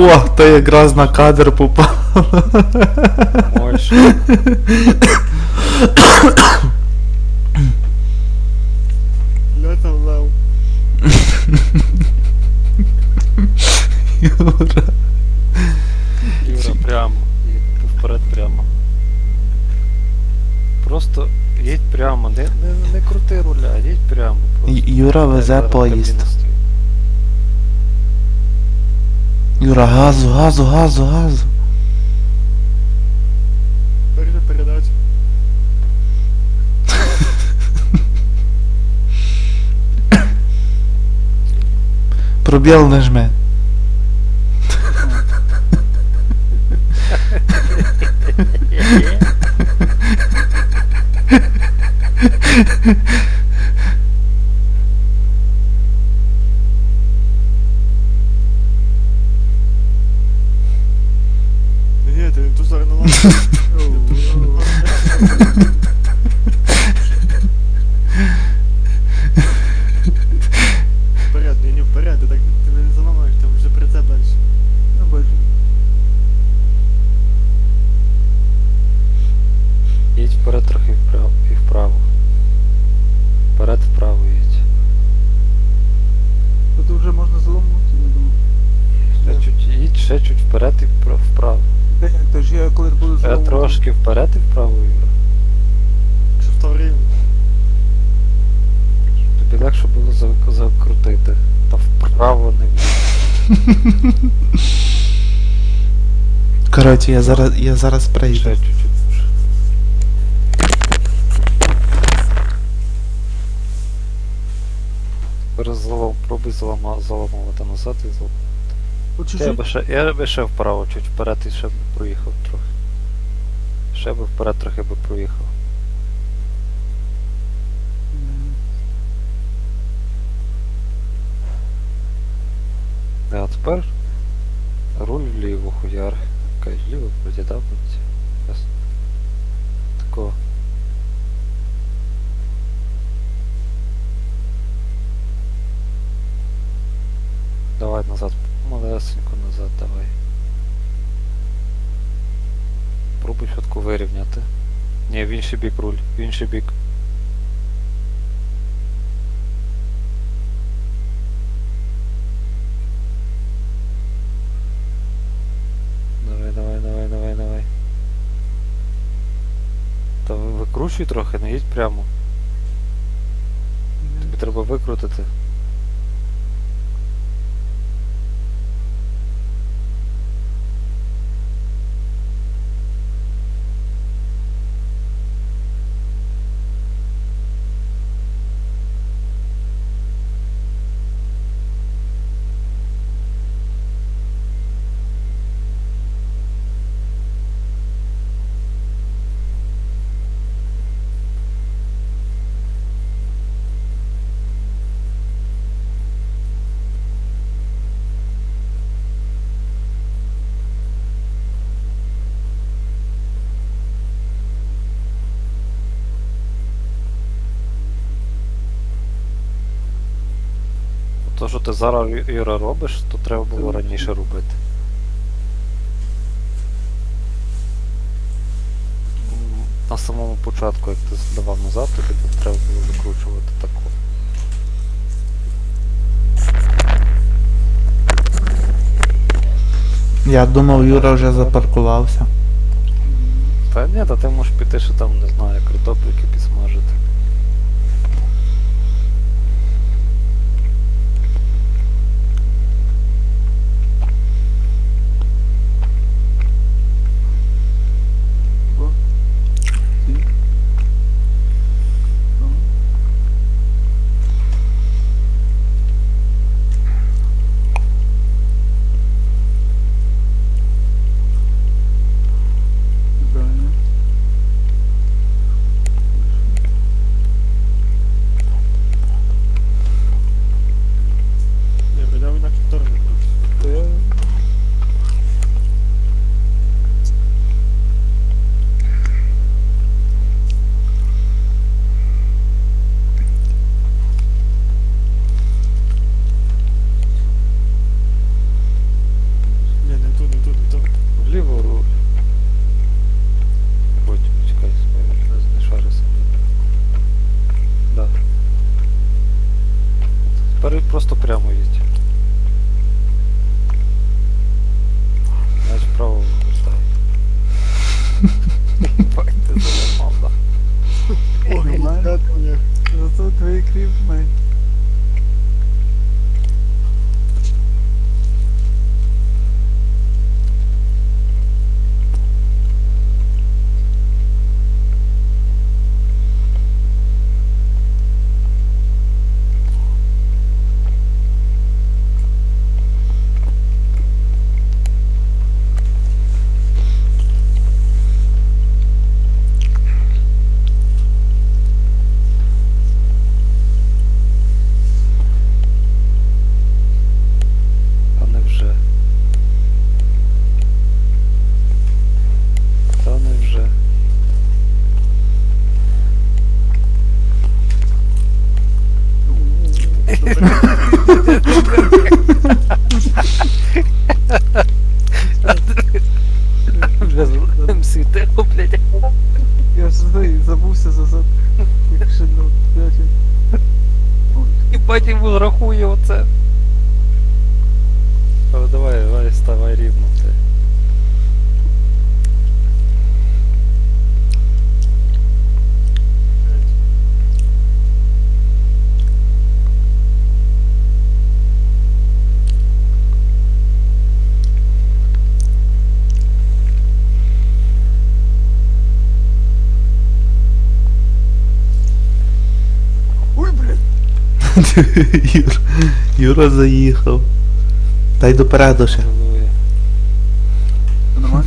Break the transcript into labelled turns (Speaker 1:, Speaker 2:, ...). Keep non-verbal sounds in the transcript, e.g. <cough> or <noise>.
Speaker 1: О, то якраз на кадр попав.
Speaker 2: Мощно.
Speaker 3: Льота влев.
Speaker 1: Юра.
Speaker 2: Юра, прямо. Вперед прямо. Просто їдь прямо, не, не, не крути руля, їдь прямо. просто.
Speaker 1: Юра везе
Speaker 2: Зараз
Speaker 1: поїзд.
Speaker 2: кабіна
Speaker 1: Юра, газу, газу, газу, газу.
Speaker 3: Перша передача.
Speaker 1: Пробіл не жме. <laughs>
Speaker 3: Вперед, ні, ні, вперед, ти так ти не заламаєш, там вже прицеп далі.
Speaker 4: Я бачу.
Speaker 2: Їдь вперед вперед і впра- вправо.
Speaker 4: То ж я коли буду
Speaker 2: Ще
Speaker 4: заламувати.
Speaker 2: трошки вперед і вправо, Юра.
Speaker 3: Що в то время.
Speaker 2: Тобі легше було зак- закрутити. Та вправо не. <laughs>
Speaker 1: Коротше, я зараз, я зараз прийду.
Speaker 2: Ще чуть-чуть. Тепер пробуй залама, заламувати назад і зал...
Speaker 4: По
Speaker 2: Я
Speaker 4: чуть-чуть.
Speaker 2: би ще, я би ще вправо чуть вперед і ще б проїхав трохи. Ще би вперед трохи би проїхав. А тепер руль вліво хуяр. Вроді, да, будь. Зараз. Такого. Давай назад. Малесенько назад, давай. Пробуй швидко вирівняти. Ні, в інший бік руль, в інший бік. Давай, давай, давай, давай, давай. Та викручуй трохи, не їдь прямо. Тобі треба викрутити. То, що ти зараз Юра робиш, то треба було раніше робити. На самому початку, як ти здавав назад, тобі треба було викручувати таку.
Speaker 1: Я думав, Юра вже запаркувався.
Speaker 2: Та ні, та ти можеш піти, що там, не знаю, картопельки прямо їдь. Значить вправо вертай. Бать, ти заламав, да.
Speaker 3: Ой,
Speaker 4: Нормально.
Speaker 3: мене.
Speaker 4: Зато твої кріп мене.
Speaker 2: І потім рахує оце. Давай, давай, ставай рівно. <laughs>
Speaker 1: Юр, Юра заїхав. Дай до переду ще.
Speaker 2: Нормально?